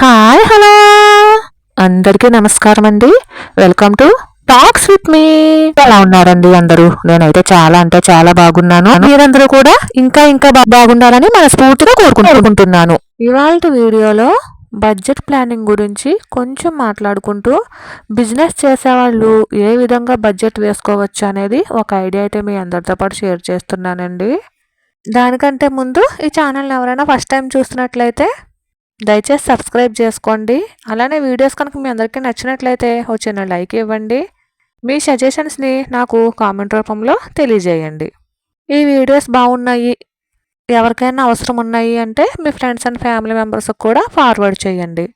Hi hello. అందరికీ నమస్కారం అండి. Welcome to talks with me ఎలా ఉన్నారండి అందరూ? నేనైతే చాలా అంటే చాలా బాగున్నాను. మీరందరూ కూడా ఇంకా ఇంకా బాగుండాలని మనస్ఫూర్తిగా కోరుకుంటున్నాను. ఇవాళ వీడియోలో బడ్జెట్ ప్లానింగ్ గురించి కొంచెం మాట్లాడుకుంటూ బిజినెస్ చేసేవాళ్ళు ఏ విధంగా బడ్జెట్ వేసుకోవచ్చు అనేది ఒక ఐడియా అయితే మీ అందరితో పాటు షేర్ చేస్తున్నానండి. దానికంటే ముందు ఈ ఛానల్ని ఎవరైనా ఫస్ట్ టైం చూస్తున్నట్లయితే దయచేసి సబ్స్క్రైబ్ చేసుకోండి. అలానే వీడియోస్ కనుక మీ అందరికీ నచ్చినట్లయితే వచ్చిన చిన్న లైక్ ఇవ్వండి. మీ సజెషన్స్ని నాకు కామెంట్ రూపంలో తెలియజేయండి. ఈ వీడియోస్ బాగున్నాయి ఎవరికైనా అవసరం ఉన్నాయి అంటే మీ ఫ్రెండ్స్ అండ్ ఫ్యామిలీ మెంబర్స్కి కూడా ఫార్వర్డ్ చేయండి.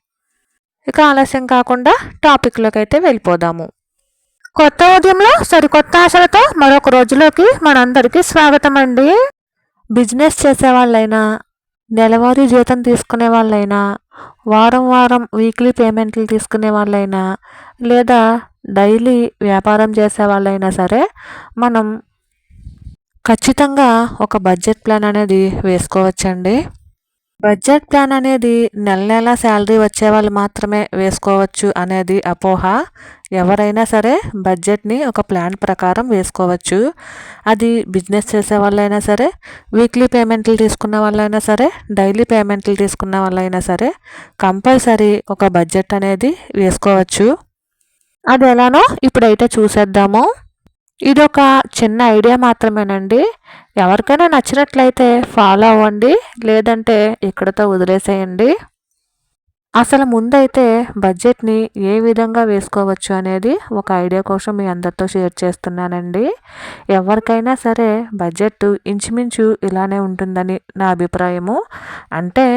ఇక ఆలస్యం కాకుండా టాపిక్లోకి అయితే వెళ్ళిపోదాము. కొత్త ఉదయంలో సరికొత్త ఆశలతో మరొక రోజులోకి మనందరికీ స్వాగతం అండి బిజినెస్ చేసే వాళ్ళైనా నెలవారీ జీతం తీసుకునే వాళ్ళైనా వారం వారం వీక్లీ పేమెంట్లు తీసుకునే వాళ్ళైనా లేదా డైలీ వ్యాపారం చేసే వాళ్ళైనా సరే మనం ఖచ్చితంగా ఒక బడ్జెట్ ప్లాన్ అనేది వేసుకోవచ్చండి. బడ్జెట్ ప్లాన్ అనేది నెల నెల శాలరీ వచ్చే వాళ్ళు మాత్రమే వేసుకోవచ్చు అనేది అపోహ. ఎవరైనా సరే బడ్జెట్ని ఒక ప్లాన్ ప్రకారం వేసుకోవచ్చు. అది బిజినెస్ చేసే వాళ్ళైనా సరే వీక్లీ పేమెంట్లు తీసుకున్న వాళ్ళైనా సరే డైలీ పేమెంట్లు తీసుకున్న వాళ్ళైనా సరే కంపల్సరీ ఒక బడ్జెట్ అనేది వేసుకోవచ్చు. అది ఎలానో ఇప్పుడైతే చూసేద్దాము. ఇది ఒక చిన్న ఐడియా మాత్రమేనండి. ఎవరికైనా నచ్చినట్లయితే ఫాలో అవ్వండి. లేదంటే ఇక్కడతో వదిలేసేయండి. అసలు ముందైతే బడ్జెట్ని ఏ విధంగా వేసుకోవచ్చు అనేది ఒక ఐడియా కోసం మీ అందరితో షేర్ చేస్తున్నానండి. ఎవరికైనా సరే బడ్జెట్ ఇంచుమించు ఇలానే ఉంటుందని నా అభిప్రాయము. అంటే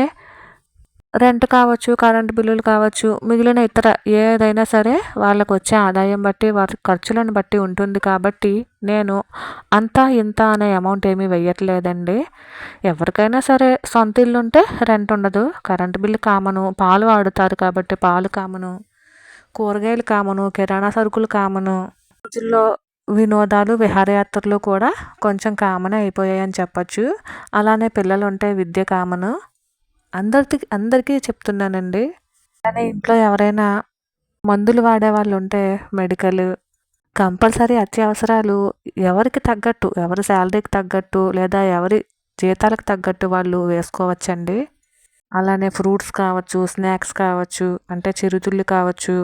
రెంట్ కావచ్చు కరెంట్ బిల్లులు కావచ్చు మిగిలిన ఇతర ఏదైనా సరే వాళ్ళకు వచ్చే ఆదాయం బట్టి వారి ఖర్చులను బట్టి ఉంటుంది కాబట్టి నేను అంతా ఇంత అనే అమౌంట్ ఏమీ వేయట్లేదండి ఎవరికైనా సరే సొంత ఇల్లు ఉంటే రెంట్ ఉండదు. కరెంట్ బిల్లు కామను పాలు ఆడుతారు కాబట్టి పాలు కామను కూరగాయలు కామను కిరాణా సరుకులు కామను రోజుల్లో వినోదాలు విహారయాత్రలు కూడా కొంచెం కామన్ అయిపోయాయని చెప్పచ్చు. అలానే పిల్లలు ఉంటే విద్య కామను అందరికి అందరికీ చెప్తున్నానండి. కానీ ఇంట్లో ఎవరైనా మందులు వాడే వాళ్ళు ఉంటే మెడికల్ కంపల్సరీ అత్యవసరాలు ఎవరికి తగ్గట్టు ఎవరి శాలరీకి తగ్గట్టు లేదా ఎవరి జీతాలకు తగ్గట్టు వాళ్ళు వేసుకోవచ్చండి. అలానే ఫ్రూట్స్ కావచ్చు స్నాక్స్ కావచ్చు అంటే చిరుతిళ్ళు కావచ్చు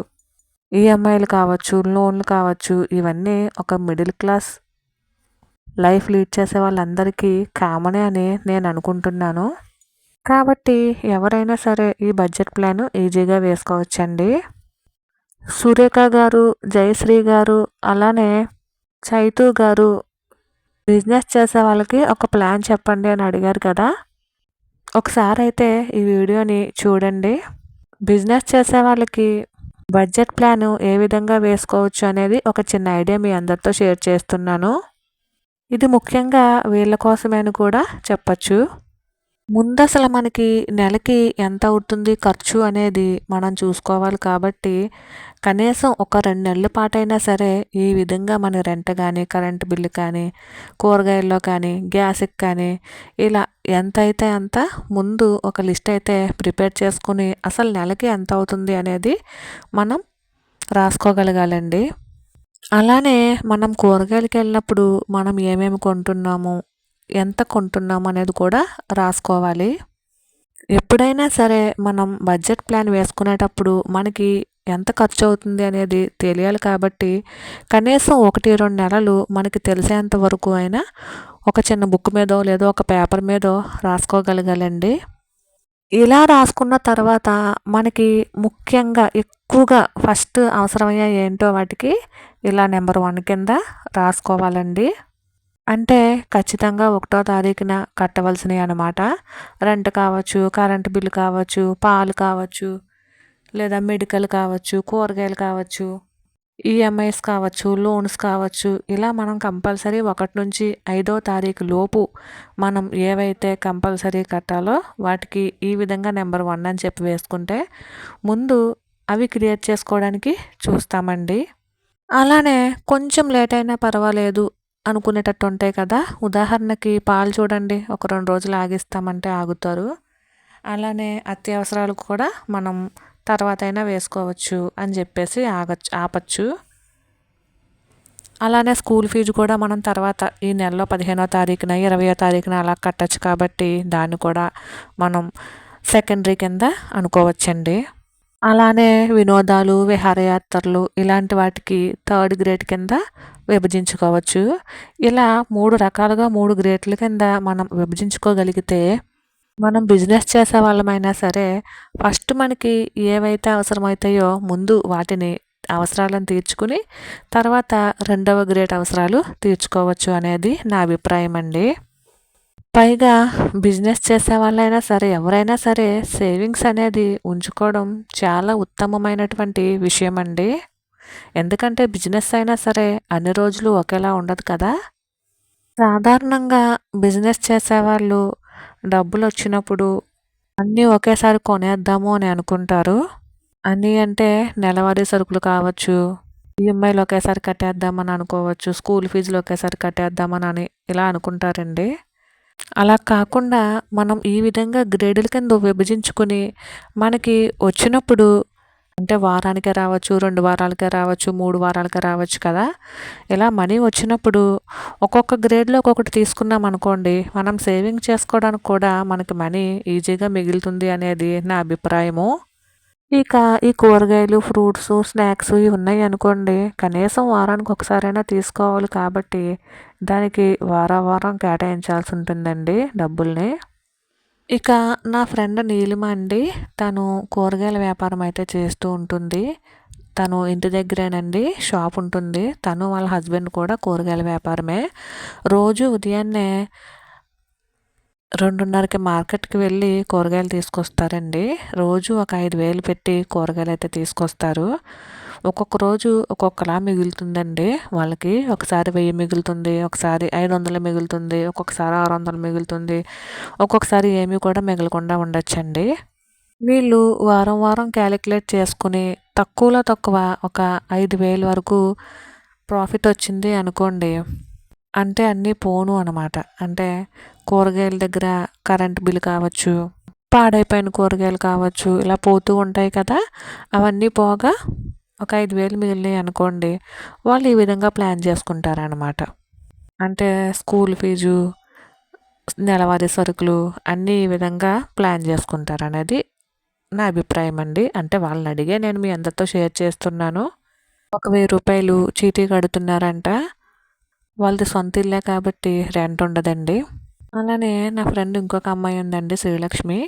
ఈఎంఐలు కావచ్చు లోన్లు కావచ్చు ఇవన్నీ ఒక మిడిల్ క్లాస్ లైఫ్ లీడ్ చేసే వాళ్ళందరికీ కామనే అని నేను అనుకుంటున్నాను. కాబట్టి ఎవరైనా సరే ఈ బడ్జెట్ ప్లాన్ ఈజీగా వేసుకోవచ్చండి. సురేఖ గారు జయశ్రీ గారు అలానే చైతు గారు బిజినెస్ చేసే వాళ్ళకి ఒక ప్లాన్ చెప్పండి అని అడిగారు కదా. ఒకసారి అయితే ఈ వీడియోని చూడండి. బిజినెస్ చేసే వాళ్ళకి బడ్జెట్ ప్లాన్ ఏ విధంగా వేసుకోవచ్చు అనేది ఒక చిన్న ఐడియా మీ అందరితో షేర్ చేస్తున్నాను. ఇది ముఖ్యంగా వీళ్ళ కోసమే అని కూడా చెప్పచ్చు. ముందు అసలు మనకి నెలకి ఎంత అవుతుంది ఖర్చు అనేది మనం చూసుకోవాలి కాబట్టి కనీసం ఒక రెండు నెలల పాటైనా సరే ఈ విధంగా మన రెంట్ కానీ కరెంట్ బిల్లు కానీ కూరగాయల్లో కానీ గ్యాస్కి కానీ ఇలా ఎంత అయితే అంత ముందు ఒక లిస్ట్ అయితే ప్రిపేర్ చేసుకుని అసలు నెలకి ఎంత అవుతుంది అనేది మనం రాసుకోగలగాలండి. అలానే మనం కూరగాయలకి వెళ్ళినప్పుడు మనం ఏమేమి కొంటున్నాము ఎంత కొంటున్నాం అనేది కూడా రాసుకోవాలి. ఎప్పుడైనా సరే మనం బడ్జెట్ ప్లాన్ వేసుకునేటప్పుడు మనకి ఎంత ఖర్చు అవుతుంది అనేది తెలియాలి కాబట్టి కనీసం ఒకటి రెండు నెలలు మనకి తెలిసేంత వరకు అయినా ఒక చిన్న బుక్ మీదో లేదో ఒక పేపర్ మీదో రాసుకోగలగాలండి. ఇలా రాసుకున్న తర్వాత మనకి ముఖ్యంగా ఎక్కువగా ఫస్ట్ అవసరమయ్యే ఏంటో వాటికి ఇలా నెంబర్ వన్ కింద రాసుకోవాలండి. అంటే ఖచ్చితంగా ఒకటో తారీఖున కట్టవలసినవి అనమాట రెంట్ కావచ్చు కరెంటు బిల్లు కావచ్చు పాలు కావచ్చు లేదా మెడికల్ కావచ్చు కూరగాయలు కావచ్చు ఈఎంఐస్ కావచ్చు లోన్స్ కావచ్చు. ఇలా మనం కంపల్సరీ ఒకటి నుంచి ఐదో తారీఖు లోపు మనం ఏవైతే కంపల్సరీ కట్టాలో వాటికి ఈ విధంగా నెంబర్ వన్ అని చెప్పి వేసుకుంటే ముందు అవి క్రియేట్ చేసుకోవడానికి చూస్తామండి. అలానే కొంచెం లేట్ అయినా పర్వాలేదు. అనుకునేటట్టు ఉంటాయి కదా. ఉదాహరణకి పాలు చూడండి. ఒక రెండు రోజులు ఆగిస్తామంటే ఆగుతారు. అలానే అత్యవసరాలు కూడా మనం తర్వాత అయినా వేసుకోవచ్చు అని చెప్పేసి ఆగచ్చు ఆపచ్చు. అలానే స్కూల్ ఫీజు కూడా మనం తర్వాత ఈ నెలలో పదిహేనో తారీఖున ఇరవయో తారీఖున అలా కట్టచ్చు కాబట్టి దాన్ని కూడా మనం సెకండరీ కింద అనుకోవచ్చండి. అలానే వినోదాలు విహారయాత్రలు ఇలాంటి వాటికి థర్డ్ గ్రేడ్ కింద విభజించుకోవచ్చు. ఇలా మూడు రకాలుగా మూడు గ్రేడ్ల కింద మనం విభజించుకోగలిగితే మనం బిజినెస్ చేసే వాళ్ళమైనా సరే ఫస్ట్ మనకి ఏవైతే అవసరమవుతాయో ముందు వాటిని అవసరాలను తీర్చుకుని తర్వాత రెండవ గ్రేడ్ అవసరాలు తీర్చుకోవచ్చు అనేది నా అభిప్రాయం అండి పైగా బిజినెస్ చేసే వాళ్ళైనా సరే ఎవరైనా సరే సేవింగ్స్ అనేది ఉంచుకోవడం చాలా ఉత్తమమైనటువంటి విషయం అండి ఎందుకంటే బిజినెస్ అయినా సరే అన్ని రోజులు ఒకేలా ఉండదు కదా. సాధారణంగా బిజినెస్ చేసేవాళ్ళు డబ్బులు వచ్చినప్పుడు అన్నీ ఒకేసారి కొనేద్దాము అని అనుకుంటారు. అన్నీ అంటే నెలవారీ సరుకులు కావచ్చు ఈఎంఐలు ఒకేసారి కట్టేద్దామని అనుకోవచ్చు స్కూల్ ఫీజులు ఒకేసారి కట్టేద్దామని అని ఇలా అనుకుంటారండి. అలా కాకుండా మనం ఈ విధంగా గ్రేడుల కింద విభజించుకుని మనకి వచ్చినప్పుడు అంటే వారానికే రావచ్చు రెండు వారాలకే రావచ్చు మూడు వారాలకే రావచ్చు కదా? ఇలా మనీ వచ్చినప్పుడు ఒక్కొక్క గ్రేడ్లో ఒక్కొక్కటి తీసుకున్నాం అనుకోండి మనం సేవింగ్ చేసుకోవడానికి కూడా మనకి మనీ ఈజీగా మిగులుతుంది అనేది నా అభిప్రాయము. ఇక ఈ కూరగాయలు ఫ్రూట్స్ స్నాక్స్ ఇవి ఉన్నాయి అనుకోండి. కనీసం వారానికి ఒకసారైనా తీసుకోవాలి కాబట్టి దానికి వారం వారం కేటాయించాల్సి ఉంటుందండి డబ్బుల్ని. ఇక నా ఫ్రెండ్ నీలిమ అండి. తను కూరగాయల వ్యాపారం అయితే చేస్తూ ఉంటుంది. తను ఇంటి దగ్గరేనండి. షాప్ ఉంటుంది. తను వాళ్ళ హస్బెండ్ కూడా కూరగాయల వ్యాపారమే. రోజు ఉదయాన్నే రెండున్నరకి మార్కెట్కి వెళ్ళి కూరగాయలు తీసుకొస్తారండి. రోజు ఒక ఐదు వేలు పెట్టి కూరగాయలు అయితే తీసుకొస్తారు. ఒక్కొక్క రోజు ఒక్కొక్కలా మిగులుతుందండి. వాళ్ళకి ఒకసారి వెయ్యి మిగులుతుంది ఒకసారి ఐదు వందలు మిగులుతుంది ఒక్కొక్కసారి ఆరు వందలు మిగులుతుంది ఒక్కొక్కసారి ఏమీ కూడా మిగలకుండా ఉండొచ్చండి. వీళ్ళు వారం వారం క్యాలిక్యులేట్ చేసుకుని తక్కువలో తక్కువ ఒక ఐదు వేలు వరకు ప్రాఫిట్ వచ్చింది అనుకోండి. అంటే అన్నీ పోను అనమాట. అంటే కూరగాయల దగ్గర కరెంట్ బిల్ కావచ్చు పాడైపోయిన కూరగాయలు కావచ్చు ఇలా పోతూ ఉంటాయి కదా. అవన్నీ పోగా ఒక ఐదు వేలు మిగిలినాయి అనుకోండి వాళ్ళు ఈ విధంగా ప్లాన్ చేసుకుంటారనమాట. అంటే స్కూల్ ఫీజు నెలవారీ సరుకులు అన్నీ ఈ విధంగా ప్లాన్ చేసుకుంటారు అనేది నా అభిప్రాయం అండి. అంటే వాళ్ళని అడిగే నేను మీ అందరితో షేర్ చేస్తున్నాను. ఒక వెయ్యి రూపాయలు చీటీ కడుతున్నారంట. వాళ్ళది సొంత ఇల్లే కాబట్టి రెంట్ ఉండదండి. అలానే నా ఫ్రెండ్ ఇంకొక అమ్మాయి ఉందండి శ్రీలక్ష్మి.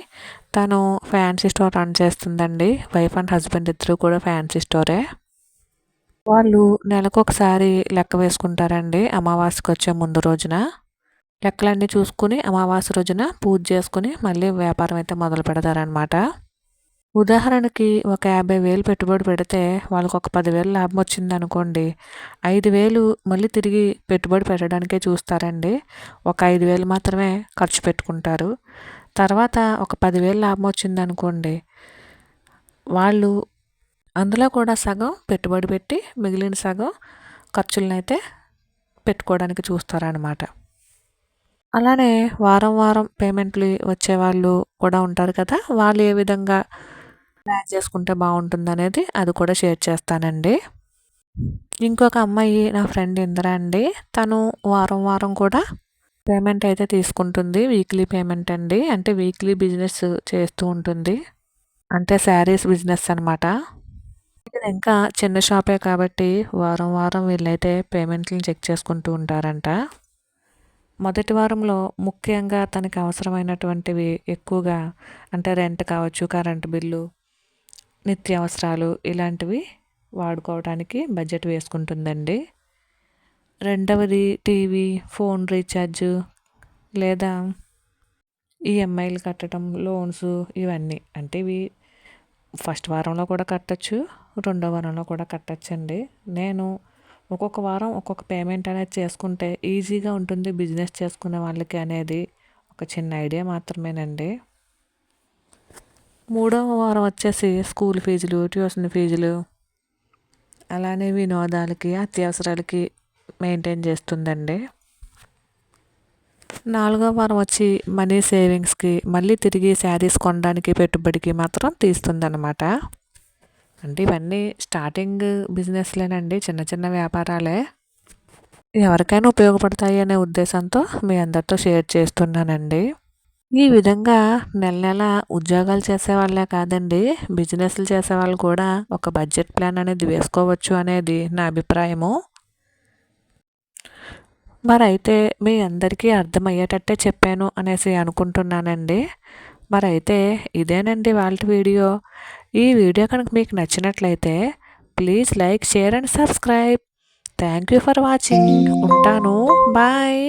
తను ఫ్యాన్సీ స్టోర్ రన్ చేస్తుందండి. వైఫ్ అండ్ హస్బెండ్ ఇద్దరు కూడా ఫ్యాన్సీ స్టోరే. వాళ్ళు నెలకు ఒకసారి లెక్క వేసుకుంటారండి అమావాస్యకి వచ్చే ముందు రోజున. లెక్కలన్నీ చూసుకుని అమావాస్య రోజున పూజ చేసుకుని మళ్ళీ వ్యాపారం అయితే మొదలు పెడతారనమాట ఉదాహరణకి ఒక యాభై వేలు పెట్టుబడి పెడితే వాళ్ళకి ఒక పదివేలు లాభం వచ్చింది అనుకోండి ఐదు వేలు మళ్ళీ తిరిగి పెట్టుబడి పెట్టడానికే చూస్తారండి. ఒక ఐదు వేలు మాత్రమే ఖర్చు పెట్టుకుంటారు. తర్వాత ఒక పదివేలు లాభం వచ్చింది అనుకోండి వాళ్ళు అందులో కూడా సగం పెట్టుబడి పెట్టి మిగిలిన సగం ఖర్చులనైతే అయితే పెట్టుకోవడానికి చూస్తారనమాట అలానే వారం వారం పేమెంట్లు వచ్చేవాళ్ళు కూడా ఉంటారు కదా వాళ్ళు ఏ విధంగా ప్లాన్ చేసుకుంటే బాగుంటుంది అనేది అది కూడా షేర్ చేస్తానండి. ఇంకొక అమ్మాయి నా ఫ్రెండ్ ఇందిరా అండి. తను వారం వారం కూడా పేమెంట్ అయితే తీసుకుంటుంది. వీక్లీ పేమెంట్ అండి. అంటే వీక్లీ బిజినెస్ చేస్తూ ఉంటుంది. అంటే శారీస్ బిజినెస్ అనమాట ఇంకా చిన్న షాపే కాబట్టి వారం వారం వీళ్ళైతే పేమెంట్లను చెక్ చేసుకుంటూ ఉంటారంట. మొదటి వారంలో ముఖ్యంగా తనకి అవసరమైనటువంటివి ఎక్కువగా అంటే రెంట్ కావచ్చు కరెంట్ బిల్లు నిత్యావసరాలు ఇలాంటివి వాడుకోవడానికి బడ్జెట్ వేసుకుంటుందండి. రెండవది టీవీ ఫోన్ రీఛార్జ్ లేదా ఈఎంఐలు కట్టడం లోన్స్ ఇవన్నీ. అంటే ఇవి ఫస్ట్ వారంలో కూడా కట్టచ్చు రెండో వారంలో కూడా కట్టచ్చండి. నేను ఒక్కొక్క వారం ఒక్కొక్క పేమెంట్ అనేది చేసుకుంటే ఈజీగా ఉంటుంది బిజినెస్ చేసుకునే వాళ్ళకి అనేది ఒక చిన్న ఐడియా మాత్రమేనండి. మూడవ వారం వచ్చేసి స్కూల్ ఫీజులు ట్యూషన్ ఫీజులు. అలానే వినోదాలకి అత్యవసరాలకి మెయింటైన్ చేస్తుందండి. నాలుగో వారం వచ్చి మనీ సేవింగ్స్కి మళ్ళీ తిరిగి శారీస్ కొనడానికి పెట్టుబడికి మాత్రం తీస్తుందన్నమాట. అంటే ఇవన్నీ స్టార్టింగ్ బిజినెస్లేనండి చిన్న చిన్న వ్యాపారాలే. ఎవరికైనా ఉపయోగపడతాయి అనే ఉద్దేశంతో మీ అందరితో షేర్ చేస్తున్నానండి. ఈ విధంగా నెల నెల ఉద్యోగాలు చేసేవాళ్ళే కాదండి. బిజినెస్లు చేసేవాళ్ళు కూడా ఒక బడ్జెట్ ప్లాన్ అనేది వేసుకోవచ్చు అనేది నా అభిప్రాయము. మరైతే మీ అందరికీ అర్థమయ్యేటట్టే చెప్పాను అనేసి అనుకుంటున్నానండి. మరైతే ఇదేనండి వాళ్ళ వీడియో. ఈ వీడియో కనుక మీకు నచ్చినట్లయితే please like share and subscribe. Thank you for watching. ఉంటాను. బాయ్.